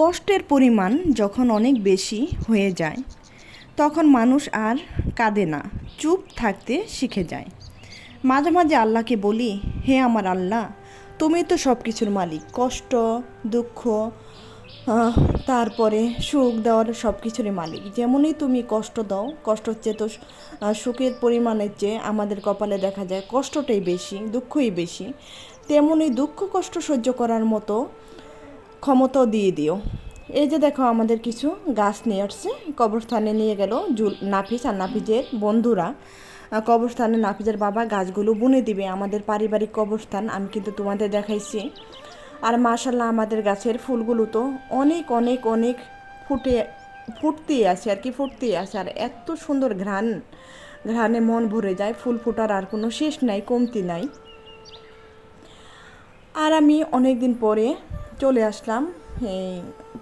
কষ্টের পরিমাণ যখন অনেক বেশি হয়ে যায়, তখন মানুষ আর কাঁদে না, চুপ থাকতে শিখে যায়। মাঝে মাঝে আল্লাহকে বলি, হে আমার আল্লাহ, তুমি তো সব কিছুর মালিক। কষ্ট, দুঃখ তারপরে সুখ দেওয়ার সব কিছুরই মালিক। যেমনই তুমি কষ্ট দাও, কষ্ট হচ্ছে তো সুখের পরিমাণের চেয়ে আমাদের কপালে দেখা যায় কষ্টটাই বেশি, দুঃখই বেশি। তেমনই দুঃখ, কষ্ট সহ্য করার মতো ক্ষমতাও দিয়ে দিও। এই যে দেখো আমাদের কিছু গাছ নিয়ে আসছে। কবরস্থানে নিয়ে গেল জুল, নাফিস আর নাফিজের বন্ধুরা। কবরস্থানে নাফিজের বাবা গাছগুলো বুনে দিবে আমাদের পারিবারিক কবরস্থান। আমি কিন্তু তোমাদের দেখাইছি। আর মাশাল্লাহ আমাদের গাছের ফুলগুলো তো অনেক অনেক অনেক ফুটে, ফুটতেই আছে আর কি, ফুটতেই আছে। আর এত সুন্দর ঘ্রাণ, ঘ্রাণে মন ভরে যায়। ফুল ফোটার আর কোনো শেষ নাই, কমতি নাই। আর আমি অনেক দিন পরে চলে আসলাম। এই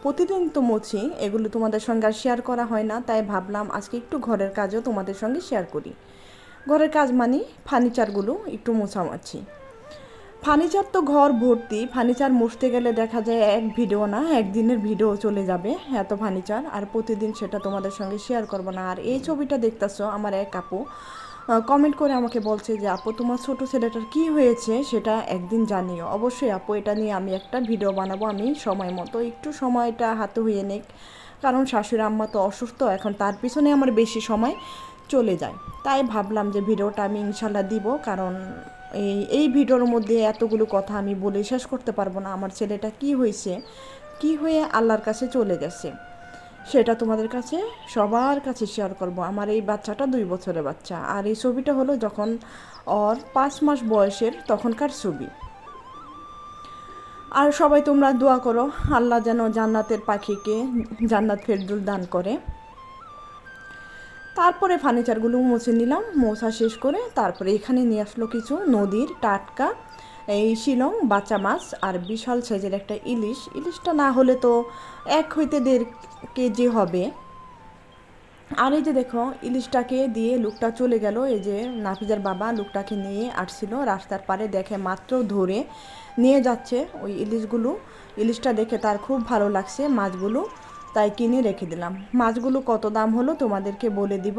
প্রতিদিন তো মুছি, এগুলো তোমাদের সঙ্গে আর শেয়ার করা হয় না, তাই ভাবলাম আজকে একটু ঘরের কাজও তোমাদের সঙ্গে শেয়ার করি। ঘরের কাজ মানে ফার্নিচারগুলো একটু মোছামাছি। ফার্নিচার তো ঘর ভর্তি ফার্নিচার মুছতে গেলে দেখা যায় এক ভিডিও না, একদিনের ভিডিও চলে যাবে এত ফার্নিচার আর প্রতিদিন সেটা তোমাদের সঙ্গে শেয়ার করব না। আর এই ছবিটা দেখতেছো আমার এক আপু কমেন্ট করে আমাকে বলছে যে, আপু, তোমার ছোট ছেলেটার কি হয়েছে সেটা একদিন জানিও। অবশ্যই আপু, এটা নিয়ে আমি একটা ভিডিও বানাবো। আমি সময় মতো একটু সময়টা হাতে হয়ে নেক। কারণ শাশুড়ি আম্মা তো অসুস্থ, এখন তার পিছনে আমার বেশি সময় চলে যায়। তাই ভাবলাম যে ভিডিওটা আমি ইনশাল্লাহ দিব। কারণ এই এই ভিডিওর মধ্যে এতগুলো কথা আমি বলে শেষ করতে পারব না। আমার ছেলেটা কি হয়েছে? কি হয়ে আল্লাহর কাছে চলে গেছে? সেটা তোমাদের কাছে, সবার কাছে শেয়ার করব। আমার এই বাচ্চাটা দুই বছরের বাচ্চা। আর এই ছবিটা হলো যখন ওর পাঁচ মাস বয়সের তখনকার ছবি। আর সবাই তোমরা দোয়া করো, আল্লাহ যেন জান্নাতের পাখিকে জান্নাত ফেরদুল দান করে। তারপরে ফার্নিচারগুলো মুছে নিলাম মোছা শেষ করে তারপরে এখানে নিয়ে আসলো কিছু নদীর টাটকা, এই শিলং, বাচ্চা মাছ আর বিশাল সাইজের একটা ইলিশ। ইলিশটা না হলে তো এক হইতে দেড় কেজি হবে। আর এই যে দেখো, ইলিশটাকে দিয়ে লুকটা চলে গেল। এই যে নাফিজার বাবা লুকটাকে নিয়ে আসছিল, রাস্তার পারে দেখে মাত্র ধরে নিয়ে যাচ্ছে ওই ইলিশগুলো। ইলিশটা দেখে তার খুব ভালো লাগছে মাছগুলো। তাই কিনে রেখে দিলাম। মাছগুলো কত দাম হলো তোমাদেরকে বলে দিব।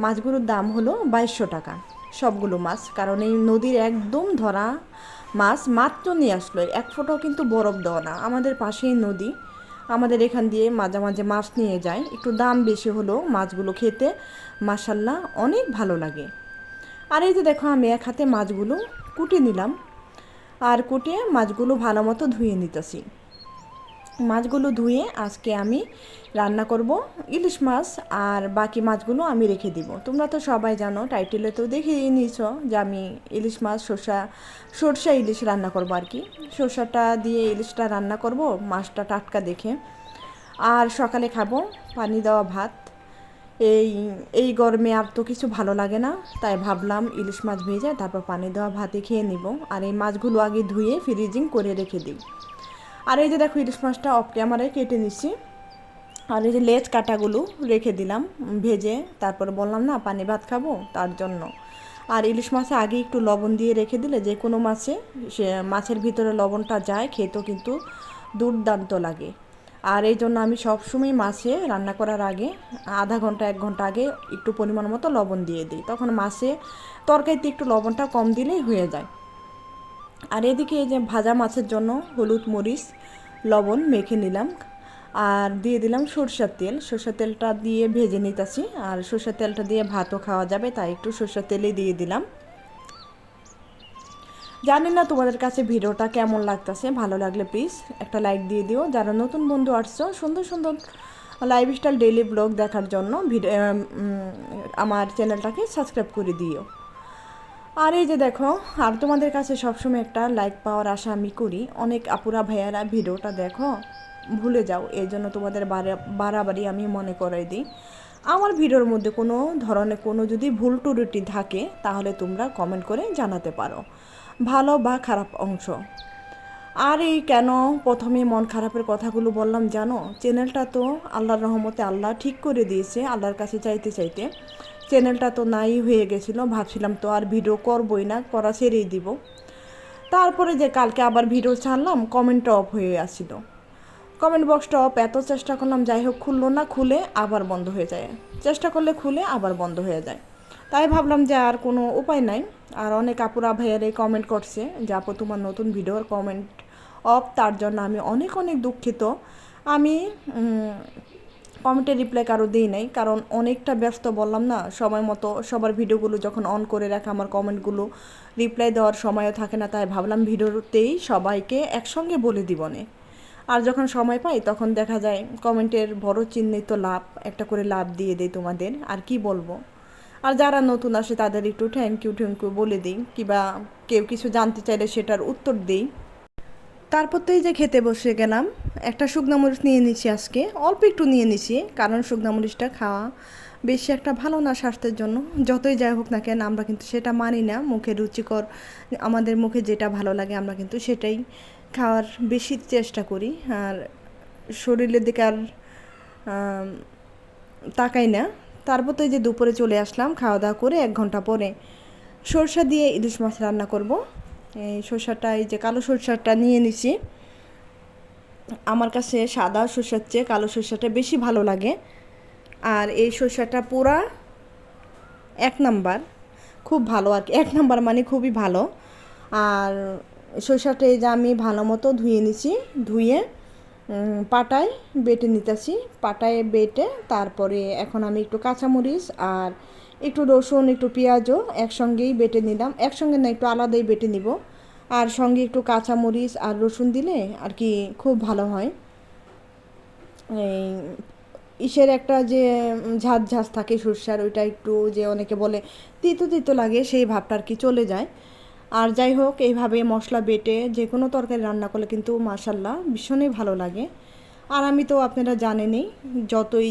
মাছগুলোর দাম হলো বাইশশো টাকা। সবগুলো মাছ, কারণ এই নদীর একদম ধরা মাছ মাত্র নিয়ে আসলো। এক ফোঁটাও কিন্তু বরফ দেওয়া না। আমাদের পাশেই নদী। আমাদের এখান দিয়ে মাঝে মাঝে মাছ নিয়ে যায়। একটু দাম বেশি হলেও মাছগুলো খেতে। মাসাল্লাহ অনেক ভালো লাগে। আর এই যে দেখো, আমি এক হাতে মাছগুলো কুটে নিলাম। আর কুটে মাছগুলো ভালো মতো ধুয়ে নিতেছি। মাছগুলো ধুয়ে আজকে আমি রান্না করব ইলিশ মাছ আর বাকি মাছগুলো আমি রেখে দিব। তোমরা তো সবাই জানো, টাইটেলে তো দেখে নিয়েছ যে আমি ইলিশ মাছ, শসা, সরষা ইলিশ রান্না করব আর কি। শসাটা দিয়ে ইলিশটা রান্না করব, মাছটা টাটকা দেখে। আর সকালে খাব পানি দেওয়া ভাত। এই এই গরমে আর তো কিছু ভালো লাগে না, তাই ভাবলাম ইলিশ মাছ ভেজে তারপর পানি দেওয়া ভাতে খেয়ে নিব। আর এই মাছগুলো আগে ধুয়ে ফ্রিজিং করে রেখে দিই। আর এই যে দেখো ইলিশ মাছটা অফ ক্যামেরায় কেটে নিচ্ছি আর এই যে লেজ কাটাগুলো রেখে দিলাম, ভেজে তারপরে বললাম, না, পানি ভাত খাব তার জন্য। আর ইলিশ মাছে আগে একটু লবণ দিয়ে রেখে দিলে যে কোনো মাছে, সে মাছের ভিতরে লবণটা যায়, খেতেও কিন্তু দুর্দান্ত লাগে। আর এই জন্য আমি সবসময় মাছে রান্না করার আগে, আধা ঘণ্টা, এক ঘণ্টা আগে একটু পরিমাণ মতো লবণ দিয়ে দিই। তখন মাছে তরকারিতে একটু লবণটা কম দিলেই হয়ে যায়। আর এদিকে এই যে ভাজা মাছের জন্য হলুদ মরিচ, লবণ মেখে নিলাম। আর দিয়ে দিলাম সরষের তেল। সরষের তেলটা দিয়ে ভেজে নিতেছি। আর সরষের তেলটা দিয়ে ভাতও খাওয়া যাবে, তাই একটু সরষের তেলে দিয়ে দিলাম। জানি না তোমাদের কাছে ভিডিওটা কেমন লাগতেছে। ভালো লাগলে প্লিজ একটা লাইক দিয়ে দিও। যারা নতুন বন্ধু আসছো, সুন্দর সুন্দর লাইফস্টাইল ডেইলি ব্লগ দেখার জন্য ভিডিও আমার চ্যানেলটাকে সাবস্ক্রাইব করে দিও। আর এই যে দেখো, আর তোমাদের কাছে সবসময় একটা লাইক পাওয়ার আশা আমি করি। অনেক আপুরা ভাইয়ারা ভিডিওটা দেখো, ভুলে যাও, এই জন্য তোমাদের বাড়াবাড়ি আমি মনে করাই দিই। আমার ভিডিওর মধ্যে কোনো ধরনের কোনো যদি ভুল টুরুটি থাকে, তাহলে তোমরা কমেন্ট করে জানাতে পারো। ভালো বা খারাপ অংশ। আর এই কেন প্রথমে মন খারাপের কথাগুলো বললাম জানো? চ্যানেলটা তো আল্লাহর রহমতে আল্লাহ ঠিক করে দিয়েছে, আল্লাহর কাছে চাইতে চাইতে। চ্যানেলটা তো নাই হয়ে গেছিল, ভাবছিলাম তো আর ভিডিও করবই না, করা ছেড়েই দিব। তারপরে যে কালকে আবার ভিডিও ছাড়লাম কমেন্টটা অফ হয়ে আসছিল। কমেন্ট বক্সটা অফ এত চেষ্টা করলাম, যাই হোক খুললো না, খুলে আবার বন্ধ হয়ে যায়। চেষ্টা করলে খুলে আবার বন্ধ হয়ে যায়। তাই ভাবলাম যে আর কোনো উপায় নাই। আর অনেক আপুরা ভাইয়ারে কমেন্ট করছে যে, আপু, তোমার নতুন ভিডিওর কমেন্ট অফ তার জন্য আমি অনেক অনেক দুঃখিত। আমি কমেন্টে রিপ্লাই কারও দিই নাই, কারণ অনেকটা ব্যস্ত বললাম না, সময় মতো সবার ভিডিওগুলো যখন অন করে রাখা আমার কমেন্টগুলো রিপ্লাই দেওয়ার সময়ও থাকে না, তাই ভাবলাম ভিডিওতেই সবাইকে একসঙ্গে বলে দিবনে আর যখন সময় পাই তখন দেখা যায় কমেন্টের বড় চিহ্নিত লাভ, একটা করে লাভ দিয়ে দেয় তোমাদের, আর কি বলব? আর যারা নতুন আসে তাদের একটু থ্যাংক ইউ থ্যাংক ইউ বলে দিই, কিংবা কেউ কিছু জানতে চাইলে সেটার উত্তর দিই। তারপর তো এই যে খেতে বসে গেলাম, একটা শুকনো মরিচ নিয়ে নিচ্ছি আজকে, অল্প একটু নিয়ে নিচ্ছি কারণ শুকনো মরিচটা খাওয়া বেশি একটা ভালো না স্বাস্থ্যের জন্য, যতই যাই হোক না কেন আমরা কিন্তু সেটা মানি না, মুখে রুচিকর, আমাদের মুখে যেটা ভালো লাগে আমরা কিন্তু সেটাই খাওয়ার বেশি চেষ্টা করি, আর শরীরের দিকে আর তাকাই না। তারপর তো এই যে দুপুরে চলে আসলাম, খাওয়া দাওয়া করে এক ঘণ্টা পরে সরষা দিয়ে ইলিশ মাছ রান্না করব। এই সরষাটা, এই যে কালো সরষাটা নিয়ে নিছি। আমার কাছে সাদা সরষার চেয়ে কালো সরষাটা বেশি ভালো লাগে। আর এই সরষাটা পুরা এক নাম্বার, খুব ভালো আর কি। এক নাম্বার মানে খুবই ভালো। আর সরষাটা এই যে আমি ভালো মতো ধুয়ে নিছি, ধুয়ে পাটায় বেটে নিতেছি। পাটায় বেটে তারপরে এখন আমি একটু কাঁচামরিচ আর একটু রসুন, একটু পেঁয়াজও একসঙ্গেই বেটে নিলাম। একসঙ্গে না, একটু আলাদাই বেটে নিব। আর সঙ্গে একটু কাঁচামরিচ আর রসুন দিলে আর কি খুব ভালো হয়। এই ইসের একটা যে ঝাঁজ ঝাঁজ থাকে সর্ষার, ওইটা একটু যে অনেকে বলে তিতো তিতো লাগে, সেই ভাবটা আর কি চলে যায়। আর যাই হোক, এইভাবে মশলা বেটে যে কোনো তরকারি রান্না করলে কিন্তু মাসাল্লাহ ভীষণই ভালো লাগে। আর আমি তো আপনারা জানেনই, যতই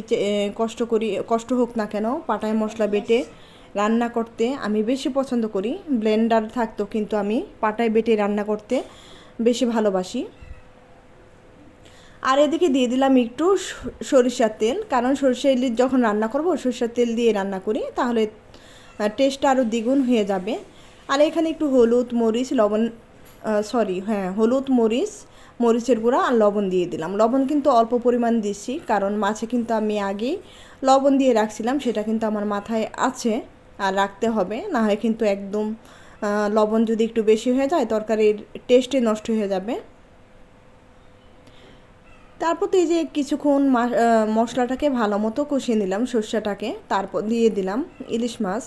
কষ্ট করি, কষ্ট হোক না কেন, পাটায় মশলা বেটে রান্না করতে আমি বেশি পছন্দ করি। ব্লেন্ডার থাকতো কিন্তু আমি পাটায় বেটে রান্না করতে বেশি ভালোবাসি। আর এদিকে দিয়ে দিলাম একটু সরিষার তেল, কারণ সরিষা ইলিশ যখন রান্না করব, সরিষার তেল দিয়ে রান্না করি, তাহলে টেস্টটা আরও দ্বিগুণ হয়ে যাবে। আর এখানে একটু হলুদ মরিচ, লবণ সরি হ্যাঁ হলুদ মরিচ মরিচের গুঁড়া আর লবণ দিয়ে দিলাম। লবণ কিন্তু অল্প পরিমাণ দিচ্ছি, কারণ মাছে কিন্তু আমি আগেই লবণ দিয়ে রাখছিলাম, সেটা কিন্তু আমার মাথায় আছে আর রাখতে হবে। না হয় কিন্তু একদম লবণ যদি একটু বেশি হয়ে যায়, তরকারির টেস্টে নষ্ট হয়ে যাবে। তারপর তো এই যে কিছুক্ষণ মশলাটাকে ভালো মতো কষিয়ে নিলাম, সর্ষাটাকে, তারপর দিয়ে দিলাম ইলিশ মাছ।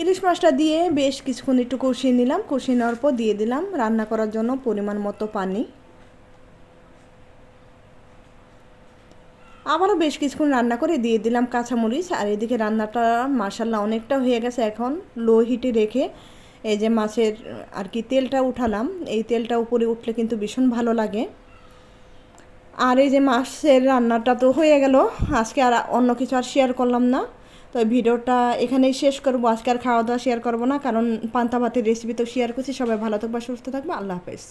ইলিশ মাছটা দিয়ে বেশ কিছুক্ষণ একটু কষিয়ে নিলাম। কষিয়ে নেওয়ার পর দিয়ে দিলাম রান্না করার জন্য পরিমাণ মতো পানি। আবারও বেশ কিছুক্ষণ রান্না করে দিয়ে দিলাম কাঁচামরিচ। আর এদিকে রান্নাটা মাসাল্লাহ অনেকটা হয়ে গেছে এখন। লো হিটে রেখে এই যে মাছের আর কি তেলটা উঠালাম। এই তেলটা উপরে উঠলে কিন্তু ভীষণ ভালো লাগে। আর এই যে মাছের রান্নাটা তো হয়ে গেল। আজকে আর অন্য কিছু আর শেয়ার করলাম না। তো ভিডিওটা এখানেই শেষ করব। আজকে আর খাওয়া দাওয়া শেয়ার করব না, কারণ পান্তা ভাতের রেসিপি তো শেয়ার করছি। সবাই ভালো থাকবে, সুস্থ থাকবে। আল্লাহ হাফেজ।